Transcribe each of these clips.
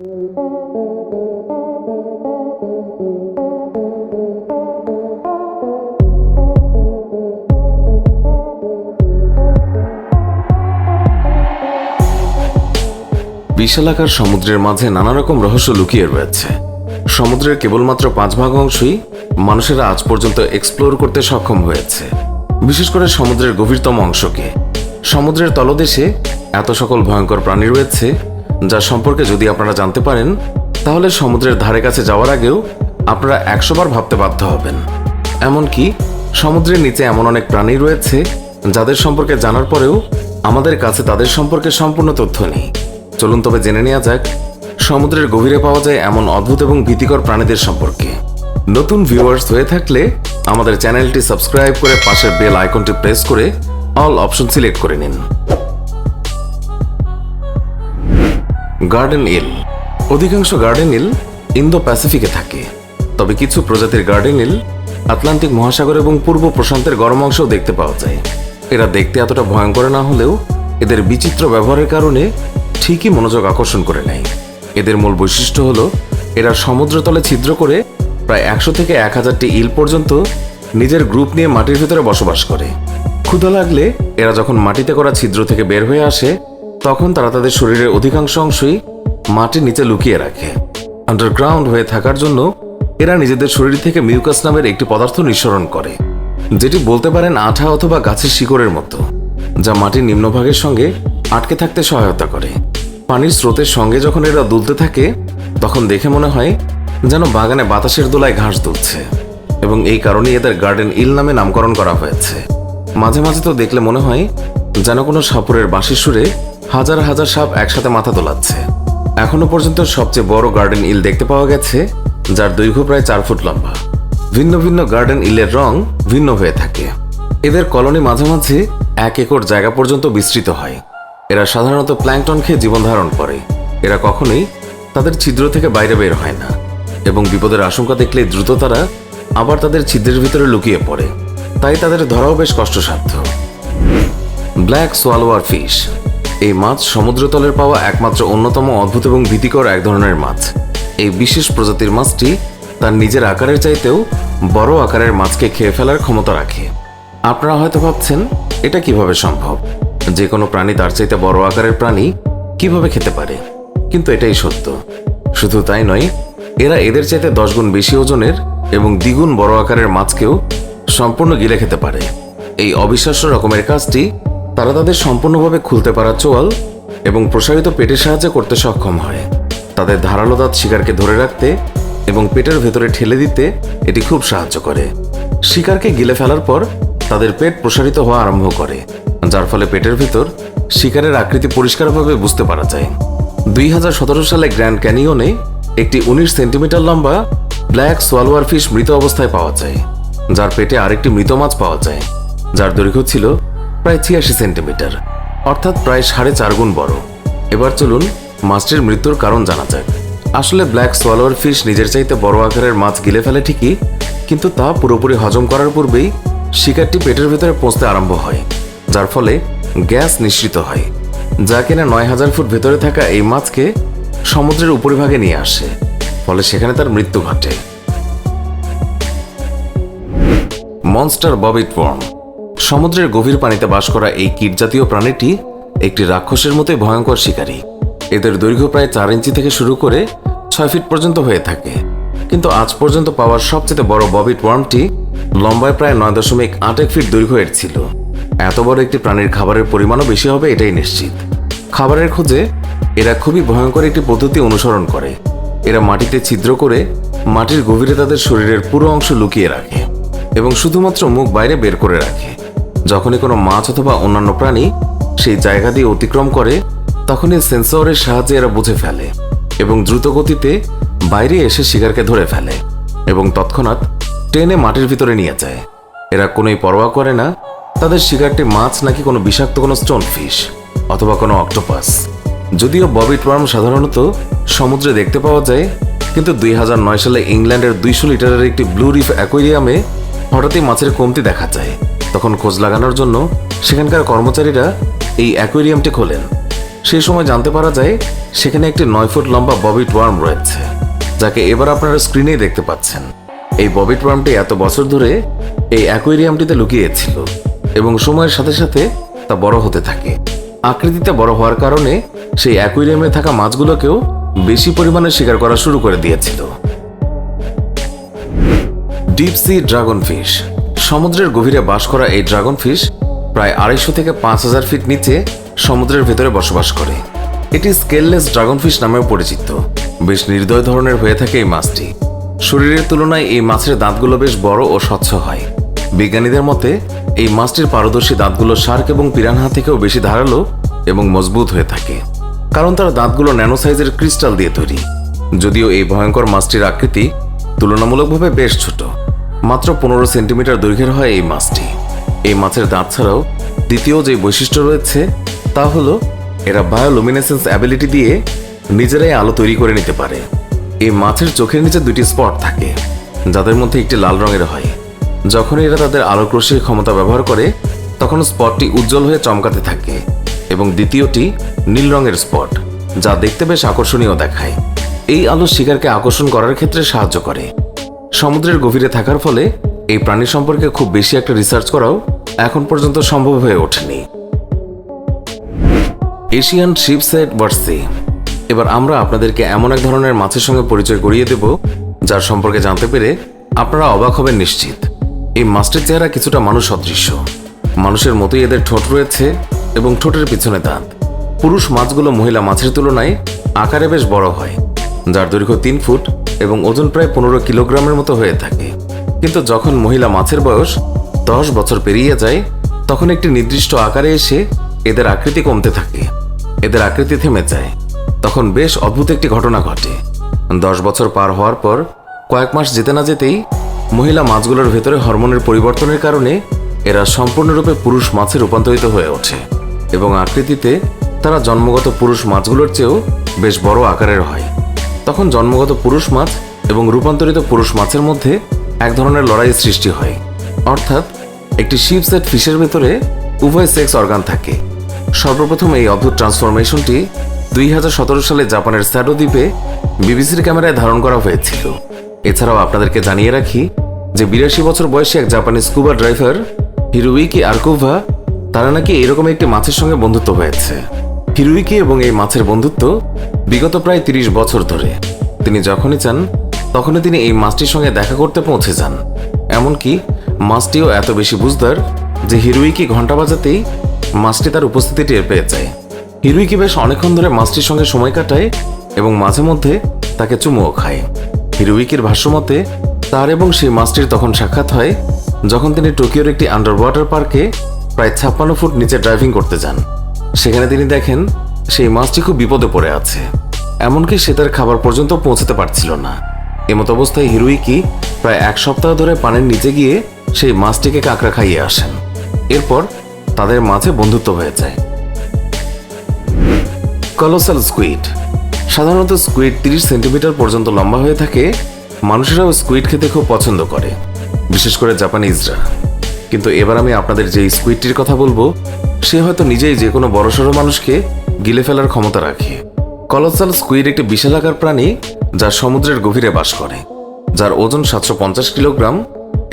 বিশালাকার সমুদ্রের মাঝে নানা রকম রহস্য লুকিয়ে রয়েছে। সমুদ্রের কেবলমাত্র পাঁচ ভাগ অংশই মানুষেরা আজ পর্যন্ত এক্সপ্লোর করতে সক্ষম হয়েছে। বিশেষ করে সমুদ্রের গভীরতম অংশকে। সমুদ্রের তলদেশে এত সকল ভয়ঙ্কর প্রাণী রয়েছে যা সম্পর্কে যদি আপনারা জানতে পারেন, তাহলে সমুদ্রের ধারে কাছে যাওয়ার আগেও আপনারা একশোবার ভাবতে বাধ্য হবেন। এমনকি সমুদ্রের নিচে এমন অনেক প্রাণী রয়েছে, যাদের সম্পর্কে জানার পরেও আমাদের কাছে তাদের সম্পর্কে সম্পূর্ণ তথ্য নেই। চলুন তবে জেনে নেওয়া যাক, সমুদ্রের গভীরে পাওয়া যায় এমন অদ্ভুত এবং ভীতিকর প্রাণীদের সম্পর্কে। নতুন ভিউয়ার্স হয়ে থাকলে আমাদের চ্যানেলটি সাবস্ক্রাইব করে পাশের বেল আইকনটি প্রেস করে অল অপশন সিলেক্ট করে নিন। গার্ডেন ইল অধিকাংশ গার্ডেন ইল ইন্দো প্যাসিফিকে থাকে। তবে কিছু প্রজাতির গার্ডেন ইল আটলান্টিক মহাসাগর এবং পূর্ব প্রশান্তের গরম অংশেও দেখতে পাওয়া যায়। এরা দেখতে এতটা ভয়ঙ্কর না হলেও এদের বিচিত্র ব্যবহারের কারণে ঠিকই মনোযোগ আকর্ষণ করে নেয়। এদের মূল বৈশিষ্ট্য হলো এরা সমুদ্রতলে ছিদ্র করে প্রায় একশো থেকে এক হাজারটি ইল পর্যন্ত নিজের গ্রুপ নিয়ে মাটির ভিতরে বসবাস করে। ক্ষুধা লাগলে এরা যখন মাটিতে করা ছিদ্র থেকে বের হয়ে আসে তখন তারা তাদের শরীরের অধিকাংশ অংশই মাটির নিচে লুকিয়ে রাখে। আন্ডারগ্রাউন্ড হয়ে থাকার জন্য এরা নিজেদের শরীর থেকে মিউকাস নামের একটি পদার্থ নিঃসরণ করে, যেটি বলতে পারেন আঠা অথবা গাছের শিকড়ের মতো, যা মাটির নিম্নভাগের সঙ্গে আটকে থাকতে সহায়তা করে। পানির স্রোতের সঙ্গে যখন এরা দুলতে থাকে, তখন দেখে মনে হয় যেন বাগানে বাতাসের দোলায় ঘাস দুলছে, এবং এই কারণেই এদের গার্ডেন ইল নামে নামকরণ করা হয়েছে। মাঝে মাঝে তো দেখলে মনে হয় যেন কোনো সাপুরের বাঁশির সুরে হাজার হাজার সাপ একসাথে মাথা দোলাচ্ছে এখনও পর্যন্ত সবচেয়ে বড় গার্ডেন ইল দেখতে পাওয়া গেছে, যার দৈর্ঘ্য প্রায় চার ফুট লম্বা। ভিন্ন ভিন্ন গার্ডেন ইলের রং ভিন্ন হয়ে থাকে। এদের কলোনি মাঝে মাঝে এক একর জায়গা পর্যন্ত বিস্তৃত হয়। এরা সাধারণত প্ল্যাংটন খেয়ে জীবন ধারণ করে। এরা কখনোই তাদের ছিদ্র থেকে বাইরে বের হয় না এবং বিপদের আশঙ্কা দেখলে দ্রুত তারা আবার তাদের ছিদ্রের ভিতরে লুকিয়ে পড়ে। তাই তাদের ধরাও বেশ কষ্টসাধ্য। Black swallower fish. এই মাছ সমুদ্রতলের পাওয়া একমাত্র অন্যতম অদ্ভুত এবং ভীতিকর এক ধরনের মাছ। এই বিশেষ প্রজাতির মাছটি তার নিজের আকারের চাইতেও বড় আকারের মাছকে খেয়ে ফেলার ক্ষমতা রাখে। আপনারা হয়তো ভাবছেন, এটা কীভাবে সম্ভব? যে কোনো প্রাণী তার চাইতে বড় আকারের প্রাণী কীভাবে খেতে পারে? কিন্তু এটাই সত্য। শুধু তাই নয়, এরা এদের চাইতে দশ গুণ বেশি ওজনের এবং দ্বিগুণ বড় আকারের মাছকেও সম্পূর্ণ গিলে খেতে পারে। এই অবিশ্বাস্য রকমের কাজটি তারা তাদের সম্পূর্ণভাবে খুলতে পারা চোয়াল এবং প্রসারিত পেটের সাহায্যে করতে সক্ষম হয়। তাদের ধারালো দাঁত শিকারকে ধরে রাখতে এবং পেটের ভেতরে ঠেলে দিতে এটি খুব সাহায্য করে। শিকারকে গিলে ফেলার পর তাদের পেট প্রসারিত হওয়া আরম্ভ করে, যার ফলে পেটের ভেতর শিকারের আকৃতি পরিষ্কারভাবে বুঝতে পারা যায়। দুই হাজার সতেরো সালে গ্র্যান্ড ক্যানিয়নে একটি উনিশ সেন্টিমিটার লম্বা ব্ল্যাক সোয়ালোয়ার ফিশ মৃত অবস্থায় পাওয়া যায়, যার পেটে আরেকটি মৃত মাছ পাওয়া যায়, যার দৈর্ঘ্য ছিল প্রায় ছিয়াশি সেন্টিমিটার, অর্থাৎ প্রায় সাড়ে চার গুণ বড়। এবার চলুন মাছটির মৃত্যুর কারণ জানা যাক। আসলে ব্ল্যাক সোয়ালোয়ার ফিশ নিজের চাইতে বড় আকারের মাছ গিলে ফেলে ঠিকই, কিন্তু তা পুরোপুরি হজম করার পূর্বেই শিকারটি পেটের ভেতরে পৌঁছতে আরম্ভ হয়, যার ফলে গ্যাস নিঃসৃত হয়, যা কিনা নয় হাজার ফুট ভেতরে থাকা এই মাছকে সমুদ্রের উপরিভাগে নিয়ে আসে, ফলে সেখানে তার মৃত্যু ঘটে। মনস্টার ববিট ওয়ার্ম সমুদ্রের গভীর পানিতে বাস করা এই কীট জাতীয় প্রাণীটি একটি রাক্ষসের মতোই ভয়ঙ্কর শিকারী। এদের দৈর্ঘ্য প্রায় চার ইঞ্চি থেকে শুরু করে ছয় ফিট পর্যন্ত হয়ে থাকে। কিন্তু আজ পর্যন্ত পাওয়ার সবচেয়ে বড় ববিট ওয়ার্মটি লম্বায় প্রায় নয় দশমিক আট এক ফিট দৈর্ঘ্য এর ছিল। এত বড় একটি প্রাণীর খাবারের পরিমাণও বেশি হবে এটাই নিশ্চিত। খাবারের খোঁজে এরা খুবই ভয়ঙ্কর একটি পদ্ধতি অনুসরণ করে। এরা মাটিতে ছিদ্র করে মাটির গভীরে তাদের শরীরের পুরো অংশ লুকিয়ে রাখে এবং শুধুমাত্র মুখ বাইরে বের করে রাখে। যখনই কোনো মাছ অথবা অন্যান্য প্রাণী সেই জায়গা দিয়ে অতিক্রম করে, তখনই সেন্সরের সাহায্যে এরা বুঝে ফেলে এবং দ্রুত গতিতে বাইরে এসে শিকারকে ধরে ফেলে এবং তৎক্ষণাৎ টেনে মাটির ভিতরে নিয়ে যায়। এরা কোনোই পরোয়া করে না, তাদের শিকারটি মাছ নাকি কোনো বিষাক্ত কোনো স্টোন ফিশ অথবা কোনো অক্টোপাস যদিও ববি ট্রাম সাধারণত সমুদ্রে দেখতে পাওয়া যায়, কিন্তু দুই হাজার নয় সালে ইংল্যান্ডের দুইশো লিটারের একটি ব্লু রিফ অ্যাকোয়ারিয়ামে হঠাৎই মাছের কমতি দেখা যায়। তখন খোঁজ লাগানোর জন্য সেখানকার কর্মচারীরা এই অ্যাকোয়ারিয়ামটি খোলেন। সেই সময় জানতে পারা যায়, সেখানে একটি নয় ফুট লম্বা ববিট ওয়ার্ম রয়েছে, যাকে এবার আপনারা স্ক্রিনেই দেখতে পাচ্ছেন। এই ববিট ওয়ার্মটি এত বছর ধরে এই অ্যাকোয়ারিয়ামটিতে লুকিয়েছিল এবং সময়ের সাথে সাথে তা বড় হতে থাকে। আকৃতিতে বড় হওয়ার কারণে সেই অ্যাকোয়ারিয়ামে থাকা মাছগুলোকেও বেশি পরিমাণে শিকার করা শুরু করে দিয়েছিল। Deep sea dragon fish. সমুদ্রের গভীরে বাস করা এই ড্রাগন ফিশ প্রায় আড়াইশো থেকে পাঁচ হাজার ফিট নিচে সমুদ্রের ভেতরে বসবাস করে। এটি স্কেললেস ড্রাগন ফিশ নামেও পরিচিত। বেশ নির্দয় ধরনের হয়ে থাকে এই মাছটি। শরীরের তুলনায় এই মাছের দাঁতগুলো বেশ বড় ও স্বচ্ছ হয়। বিজ্ঞানীদের মতে, এই মাছটির পারদর্শী দাঁতগুলো শার্ক এবং পিরানহা থেকেও বেশি ধারালো এবং মজবুত হয়ে থাকে, কারণ তার দাঁতগুলো ন্যানো সাইজের ক্রিস্টাল দিয়ে তৈরি। যদিও এই ভয়ঙ্কর মাছটির আকৃতি তুলনামূলকভাবে বেশ ছোট। মাত্র পনেরো সেন্টিমিটার দৈর্ঘ্যের হয় এই মাছটি। এই মাছের দাঁত ছাড়াও দ্বিতীয় যে বৈশিষ্ট্য রয়েছে, তা হলো এরা বায়োলুমিনেসেন্স অ্যাবিলিটি দিয়ে নিজেরাই আলো তৈরি করে নিতে পারে। এই মাছের চোখের নিচে দুটি স্পট থাকে, যাদের মধ্যে একটি লাল রঙের হয়। যখন এরা তাদের আলোক রশ্মির ক্ষমতা ব্যবহার করে তখন স্পটটি উজ্জ্বল হয়ে চমকাতে থাকে এবং দ্বিতীয়টি নীল রঙের স্পট যা দেখতে বেশ আকর্ষণীয় দেখায়। এই আলো শিকারকে আকর্ষণ করার ক্ষেত্রে সাহায্য করে। সমুদ্রের গভীরে থাকার ফলে এই প্রাণী সম্পর্কে খুব বেশি একটা রিসার্চ করাও এখন পর্যন্ত সম্ভব হয়ে ওঠেনি। এশিয়ান শিপসেট বার্সি এবার আমরা আপনাদেরকে এমন এক ধরনের মাছের সঙ্গে পরিচয় করিয়ে দেব, যার সম্পর্কে জানতে পেরে আপনারা অবাক হবেন নিশ্চিত। এই মাছটির চেহারা কিছুটা মানুষ সদৃশ্য মানুষের মতোই এদের ঠোঁট রয়েছে এবং ঠোঁটের পিছনে দাঁত। পুরুষ মাছগুলো মহিলা মাছের তুলনায় আকারে বেশ বড় হয়, যার দৈর্ঘ্য তিন ফুট এবং ওজন প্রায় পনেরো কিলোগ্রামের মতো হয়ে থাকে। কিন্তু যখন মহিলা মাছের বয়স দশ বছর পেরিয়ে যায়, তখন একটি নির্দিষ্ট আকারে এসে এদের আকৃতি কমতে থাকে। এদের আকৃতি থেমে যায়। তখন বেশ অদ্ভুত একটি ঘটনা ঘটে। দশ বছর পার হওয়ার পর কয়েক মাস যেতে না যেতেই মহিলা মাছগুলোর ভেতরে হরমোনের পরিবর্তনের কারণে এরা সম্পূর্ণরূপে পুরুষ মাছে রূপান্তরিত হয়ে ওঠে এবং আকৃতিতে তারা জন্মগত পুরুষ মাছগুলোর চেয়েও বেশ বড় আকারের হয়। তখন জন্মগত পুরুষ মাছ এবং রূপান্তরিত পুরুষ মাছের মধ্যে এক ধরনের লড়াই সৃষ্টি হয়। অর্থাৎ, একটি শিপ সেট ফিশের ভেতরে উভয় সেক্স অর্গান থাকে। সর্বপ্রথম এই অদ্ভুত ট্রান্সফরমেশনটি দুই হাজার সতেরো সালে জাপানের স্যাডো দ্বীপে বিবিসির ক্যামেরায় ধারণ করা হয়েছিল। এছাড়াও আপনাদেরকে জানিয়ে রাখি যে বিরাশি বছর বয়সী এক জাপানি স্কুবা ড্রাইভার হিরুইকি আরকুভা, তারা নাকি এরকম একটি মাছের সঙ্গে বন্ধুত্ব হয়েছে। হিরুইকি এবং এই মাছের বন্ধুত্ব বিগত প্রায় তিরিশ বছর ধরে। তিনি যখনই চান, তখনই তিনি এই মাছটির সঙ্গে দেখা করতে পৌঁছে যান। এমনকি মাছটিও এত বেশি বুঝদার যে হিরুইকি ঘণ্টা বাজাতেই মাছটি তার উপস্থিতি টের পেয়ে যায়। হিরুইকি বেশ অনেকক্ষণ ধরে মাছটির সঙ্গে সময় কাটায় এবং মাঝে মধ্যে তাকে চুমুও খায়। হিরুইকির ভাষ্যমতে, তার এবং সেই মাছটির তখন সাক্ষাৎ হয় যখন তিনি টোকিওর একটি আন্ডার ওয়াটার পার্কে প্রায় ছাপ্পান্ন ফুট নিচে ড্রাইভিং করতে যান। সেখানে তিনি দেখেন, সেই মাছটি খুব বিপদে পড়ে আছে। এমনকি সে তার খাবার পর্যন্ত পৌঁছাতে পারছিল না। এমত অবস্থায় হিরুইকি প্রায় এক সপ্তাহ ধরে পানির নিচে গিয়ে সেই মাছটিকে কাঁকড়া খাইয়ে আসেন। এরপর তাদের মাঝে বন্ধুত্ব হয়ে যায়। কলোসাল স্কুইড সাধারণত স্কুইড তিরিশ সেন্টিমিটার পর্যন্ত লম্বা হয়ে থাকে। মানুষেরাও স্কুইড খেতে খুব পছন্দ করে, বিশেষ করে জাপানিজরা কিন্তু এবার আমি আপনাদের যে স্কুইডটির কথা বলব, সে হয়তো নিজেই যে কোনো বড়সড় মানুষকে গিলে ফেলার ক্ষমতা রাখে। কলোসাল স্কুইড একটি বিশালাকার প্রাণী যা সমুদ্রের গভীরে বাস করে, যার ওজন সাতশো পঞ্চাশ কিলোগ্রাম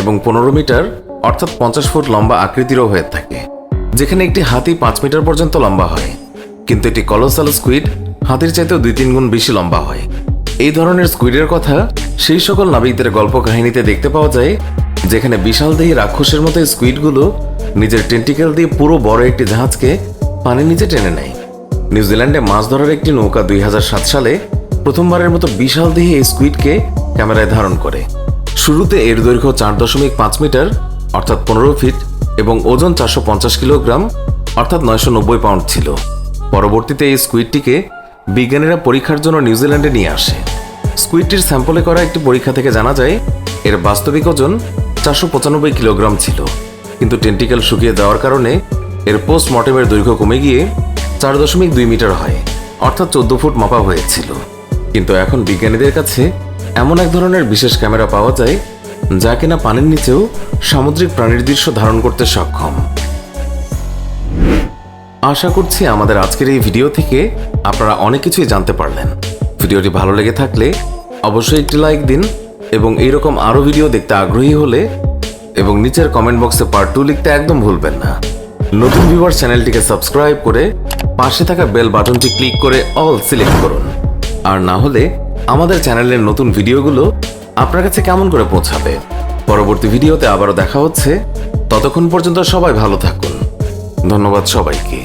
এবং পনেরো মিটার, অর্থাৎ পঞ্চাশ ফুট লম্বা আকৃতিরও হয়ে থাকে, যেখানে একটি হাতি পাঁচ মিটার পর্যন্ত লম্বা হয়। কিন্তু এটি কলোসাল স্কুইড হাতির চাইতেও দুই তিন গুণ বেশি লম্বা হয়। এই ধরনের স্কুইডের কথা সেই সকল নাবিকদের গল্প কাহিনীতে দেখতে পাওয়া যায় যেখানে বিশাল দেহী রাক্ষসের মতো স্কুইডগুলো নিজের টেন্টিক্যাল দিয়ে পুরো বড় একটি জাহাজকে পানির নিচে টেনে নেয়। নিউজিল্যান্ডে মাছ ধরার একটি নৌকা দুই হাজার সাত সালে প্রথমবারের মতো বিশাল দেহী এই স্কুইডকে ক্যামেরায় ধারণ করে। শুরুতে এর দৈর্ঘ্য চার দশমিক পাঁচ মিটার, অর্থাৎ পনেরো ফিট, এবং ওজন চারশো পঞ্চাশ কিলোগ্রাম, অর্থাৎ নয়শো নব্বই পাউন্ড ছিল। পরবর্তীতে এই স্কুইডটিকে বিজ্ঞানীরা পরীক্ষার জন্য নিউজিল্যান্ডে নিয়ে আসে। স্কুইডটির স্যাম্পলে করা একটি পরীক্ষা থেকে জানা যায়, এর বাস্তবিক ওজন চারশো পঁচানব্বই কিলোগ্রাম ছিল। কিন্তু টেন্টিক্যাল শুকিয়ে যাওয়ার কারণে এর পোস্টমর্টেমের দৈর্ঘ্য কমে গিয়ে চার দশমিক দুই মিটার হয়, অর্থাৎ চোদ্দ ফুট মাপা হয়েছিল। কিন্তু এখন বিজ্ঞানীদের কাছে এমন এক ধরনের বিশেষ ক্যামেরা পাওয়া যায়, যা কিনা পানির নিচেও সামুদ্রিক প্রাণীর দৃশ্য ধারণ করতে সক্ষম। আশা করছি আমাদের আজকের এই ভিডিও থেকে আপনারা অনেক কিছুই জানতে পারলেন। ভিডিওটি ভালো লেগে থাকলে অবশ্যই একটি লাইক দিন এবং এইরকম আরও ভিডিও দেখতে আগ্রহী হলে এবং নিচের কমেন্ট বক্সে পার্ট টু লিখতে একদম ভুলবেন না। নতুন ভিউয়ার চ্যানেলটিকে সাবস্ক্রাইব করে পাশে থাকা বেল বাটনটি ক্লিক করে অল সিলেক্ট করুন। আর না হলে আমাদের চ্যানেলের নতুন ভিডিওগুলো আপনার কাছে কেমন করে পৌঁছাবে? পরবর্তী ভিডিওতে আবারও দেখা হচ্ছে। ততক্ষণ পর্যন্ত সবাই ভালো থাকুন। ধন্যবাদ সবাইকে।